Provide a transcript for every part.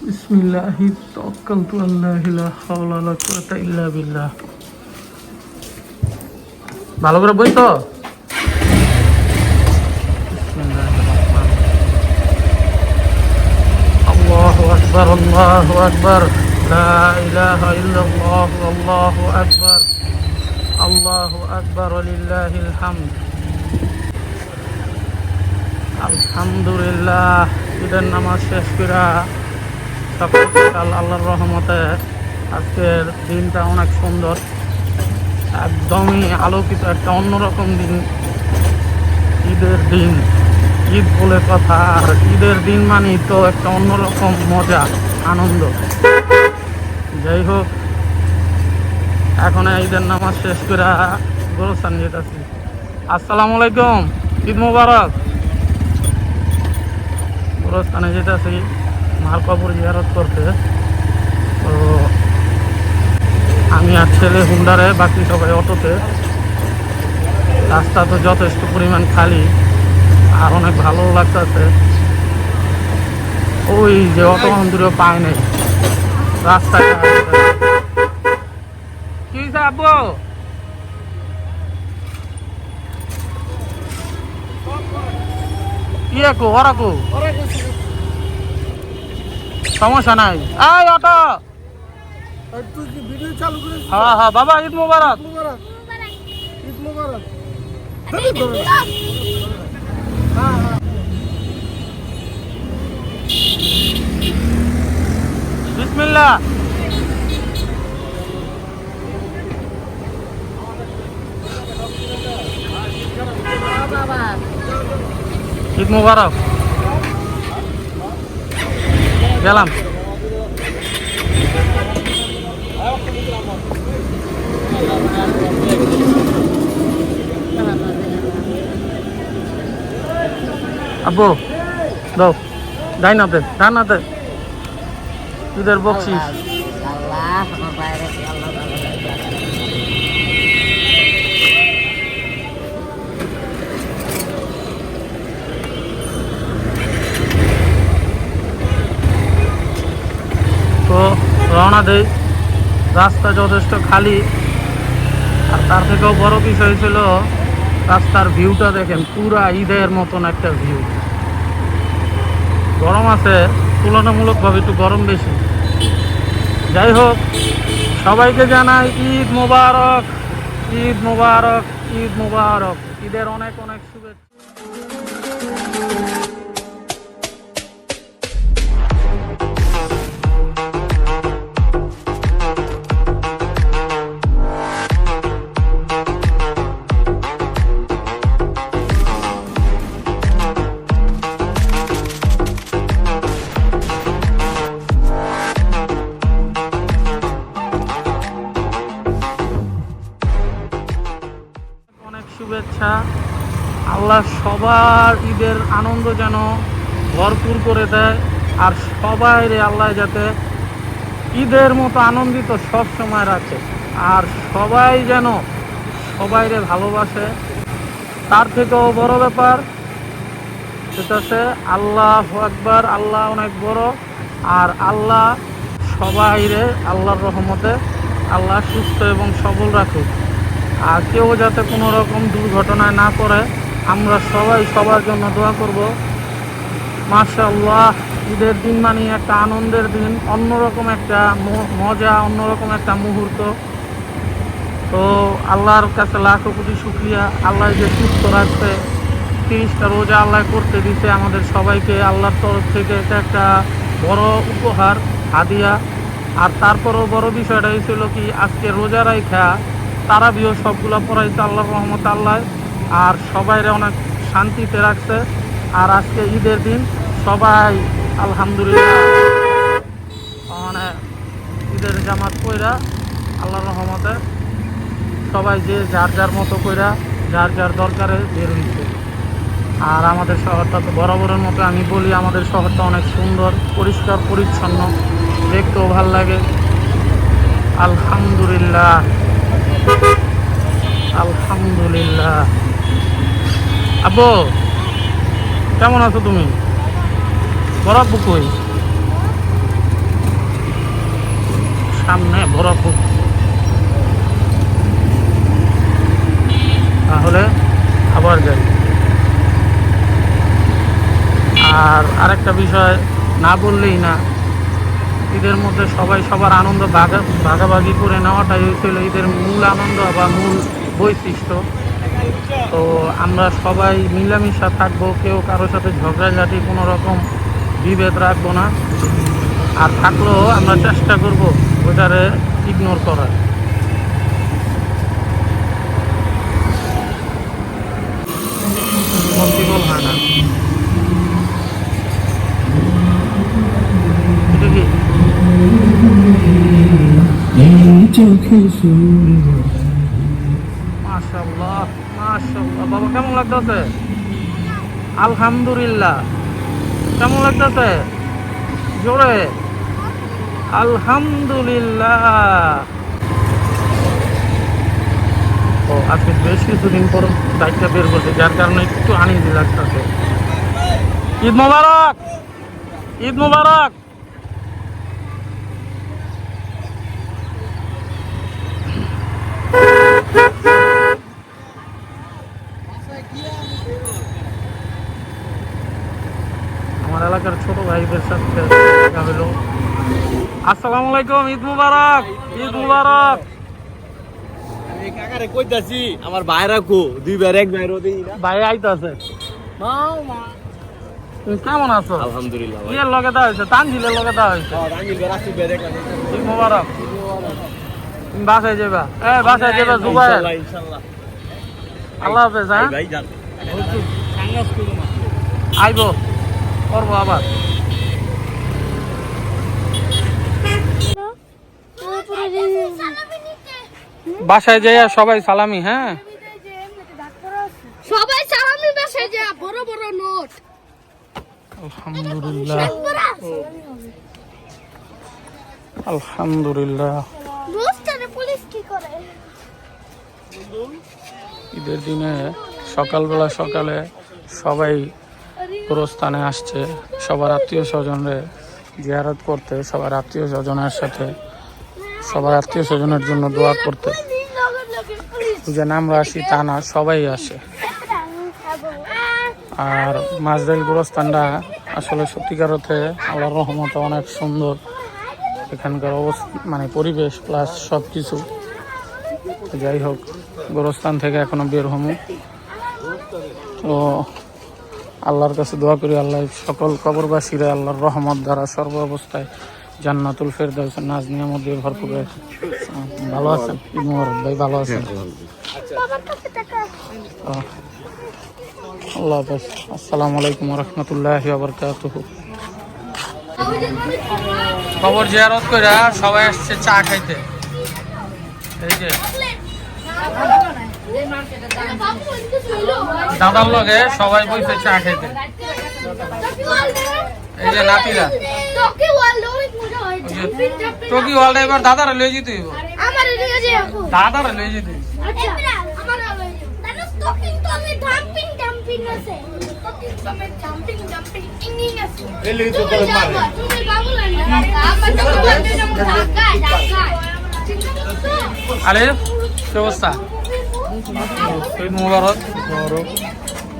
বিসমিল্লাহি তাওয়াক্কালতু আল্লাহি লা হাওলা ওয়ালা কুওয়াতা ইল্লা বিল্লাহ ভালো করে বই তো আল্লাহু আকবার আল্লাহু আকবার লা ইলাহা ইল্লাল্লাহ আল্লাহু আকবার আল্লাহু আকবার লিল্লাহিল হামদ আলহামদুলিল্লাহ, ঈদের নামাজ শেষ করা সকাল আল্লাহর রহমতে আজকের দিনটা অনেক সুন্দর, একদমই আলোকিত একটা অন্যরকম দিন। ঈদের দিন, ঈদ বলে কথা, আর ঈদের দিন মানেই তো একটা অন্যরকম মজা, আনন্দ। যাই হোক, এখন ঈদের নামাজ শেষ করে গোরস্থান যেতেছি। আসসালামু আলাইকুম, ঈদ মুবারক। গোরস্থানে যেতেছি মাল কাপড় জিয়ারত করতে। তো আমি আর ছেলে হুন্ডারে, বাকি সবাই অটোতে। রাস্তা তো যথেষ্ট পরিমাণ খালি, আর অনেক ভালো লাগতেছে। ওই যে অটো দূরে পায় নাই। রাস্তাটা কি যাব কি আকো ওরাকো সমস্যা নাই এই অটো তুই কি ভিডিও চালু করেছিস হ্যাঁ হ্যাঁ বাবা ঈদ মুবারক মুবারক ঈদ মুবারক ধরে ধরে হ্যাঁ হ্যাঁ বিসমিল্লাহ ঈদ মুবারক। গেলাম। আব্বু দাও। যাই না তে ডান না তে বকশিস আল্লাহ আমার বাইরে আল্লাহ তো রওনা রাস্তা যথেষ্ট খালি। আর তার থেকেও বড় বিষয় ছিল, রাস্তার ভিউটা দেখেন, পুরা ঈদের মতন একটা ভিউ গরম আছে, তুলনামূলকভাবে একটু গরম বেশি। যাই হোক, সবাইকে জানাই ঈদ মোবারক ঈদ মোবারক ঈদ মোবারক। ঈদের অনেক অনেক শুভেচ্ছা। শুভেচ্ছা। আল্লাহ সবার ঈদের আনন্দ যেন ভরপুর করে দেয় আর সবাই রে আল্লাহ যাতে ঈদের মতো আনন্দিত সব সময় রাখে আর সবাই যেন সবাইরে ভালোবাসে। তার থেকেও বড় ব্যাপার সেটা হচ্ছে আল্লাহ একবার আল্লাহ অনেক বড় আর আল্লাহ সবাইরে আল্লাহর রহমতে আল্লাহ সুস্থ এবং সবল রাখুক। আর কেউ যাতে কোনো রকম দুর্ঘটনায় না পড়ে, আমরা সবাই সবার জন্য দোয়া করব। মাশাআল্লাহ, ঈদের দিন মানে একটা আনন্দের দিন, অন্যরকম একটা মজা, অন্যরকম একটা মুহূর্ত। তো আল্লাহর কাছে লাখো কোটি শুক্রিয়া। আল্লাহ যে সুস্থ রাখছে, তিরিশটা রোজা আল্লাহ করতে দিছে আমাদের সবাইকে। আল্লাহর তরফ থেকে এটা একটা বড় উপহার, হাদিয়া। আর তারপরও বড় বিষয়টা ছিল কি, আজকে রোজা রাইখা তারা বিও সবগুলা পড়াইছে আল্লাহর রহমত আল্লাহ। আর সবাইরে অনেক শান্তিতে রাখছে। আর আজকে ঈদের দিন সবাই আলহামদুলিল্লাহ মানে ঈদের জামাত কইরা আল্লাহর রহমতে সবাই যে যার যার মতো কইরা যার যার দরকারে বের হইছে। আর আমাদের শহরটা তো বরাবরের মতো, আমি বলি আমাদের শহরটা অনেক সুন্দর, পরিষ্কার, পরিচ্ছন্ন, দেখতেও ভালো লাগে। আলহামদুলিল্লাহ। আলহামদুলিল্লাহ। কেমন আছো তুমি? সামনে বরফ তাহলে আবার যাই। আর আরেকটা বিষয় না বললেই না ঈদের মধ্যে সবাই সবার আনন্দ, ভাগা, ভাগাভাগি করে নেওয়াটাই হয়েছিল ঈদের মূল আনন্দ বা মূল বৈশিষ্ট্য। তো আমরা সবাই মিলামিশা থাকব, কেউ কারোর সাথে ঝগড়াঝাটি, কোনো রকম বিভেদ রাখব না। আর থাকলেও আমরা চেষ্টা করব ওটারে ইগনোর করার। পসিবল হয় না এটা কি বাবা, কেমন লাগতেছে? আলহামদুলিল্লাহ। কেমন লাগতেছে? জোরে। আলহামদুলিল্লাহ। ও, আজকে বেশ কিছুদিন পর বাইকটা বের করছে, যার কারণে একটু আনিজি লাগতেছে। ঈদ মোবারক! ঈদ মোবারক আমার এলাকার ছোট ভাইদের সাথে দেখা হলো। আসসালামু আলাইকুম ঈদ মুবারক ঈদ মুবারক। কাকারে কইতাছি আমার ভাইরা কো দুই ভাই এক ভাই রোদে ভাই আইতাছে। কেমন আছো? আলহামদুলিল্লাহ ভাই। ইয়ের লগে দেওয়া হয়েছে তানজিলের লগে দেওয়া হয়েছে। হ্যাঁ রাসি ভাই রেখা ঈদ মুবারক। বাসায় যাবা এ বাসায় যাবা জুবাই ইনশাআল্লাহ ইনশাআল্লাহ আল্লাহ হাফেজ হ্যাঁ? ভাই যান। আইব। করব আবার। বাসায় যাইয়া সবাই সালামি হ্যাঁ? সবাই সালামি বাসে যা বড় বড় নোট। আলহামদুলিল্লাহ। আলহামদুলিল্লাহ। ঈদের দিনে সকালবেলা সকালে সবাই গোরস্থানে আসছে। সবার আত্মীয় স্বজনরে জিয়ারত করতে, সবার আত্মীয় স্বজনের সাথে, সবার আত্মীয় স্বজনের জন্য দোয়া করতে। যেন আমরা আসি তা না, সবাই আসে। আর মাঝরাইল গোরস্থানটা আসলে সত্যিকার অর্থে আল্লাহর রহমতে অনেক সুন্দর। এখানকার অবস্থা মানে পরিবেশ প্লাস সব কিছু যাই হোক, গোরস্থান থেকে এখনও বের হমু। তো আল্লাহর কাছে দোয়া করি, আল্লাহ সকল কবরবাসীরা আল্লাহর রহমত দ্বারা সর্ব অবস্থায় জান্নাতুল ফেরদাউস, নাজ নিয়ামত দিয়ে ভরপুর। ভালো আছেন? ঈদ ভাই ভালো আছেন? আল্লাহ হাফেজ। আসসালামু আলাইকুম রহমতুল্লাহ বরকাতুহ খবর জিয়ারত করে সবাই আসছে চা খাইতে। এই যে। দাদার লগে সবাই বইছে চা খাইতে এই যে নাতিরা। টকি ওয়ার্ল্ড এবার দাদারা লয়ে যেতে হইব। দাদারা লয়ে যেতে আরে, কি অবস্থা?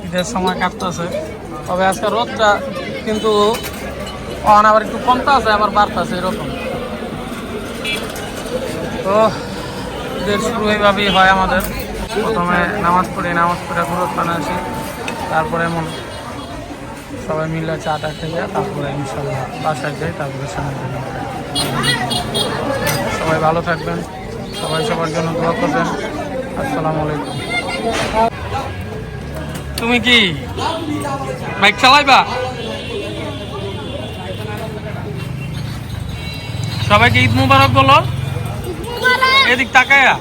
ঈদের সময় কাটতেছে। তবে আজকে রোদটা কিন্তু অন আবার একটু কমতে আছে, আবার বাড়তেছে এরকম। তো ঈদের শুরু এইভাবেই হয় আমাদের। প্রথমে নামাজ পড়ি, নামাজ পড়ে গুরুস্থানে আসি। তারপরে এমন সবাই মিলে চাটা খেয়ে তারপরে ইনশাল্লাহ বাসায় যাই, তারপরে সামনে সবাই ভালো থাকবেন। সবাই সবার জন্য দোয়া করবেন। আসসালামু আলাইকুম। তুমি কি বাইক চালাইবা? সবাইকে ঈদ মুবারক বলো। এদিক তাকায়া।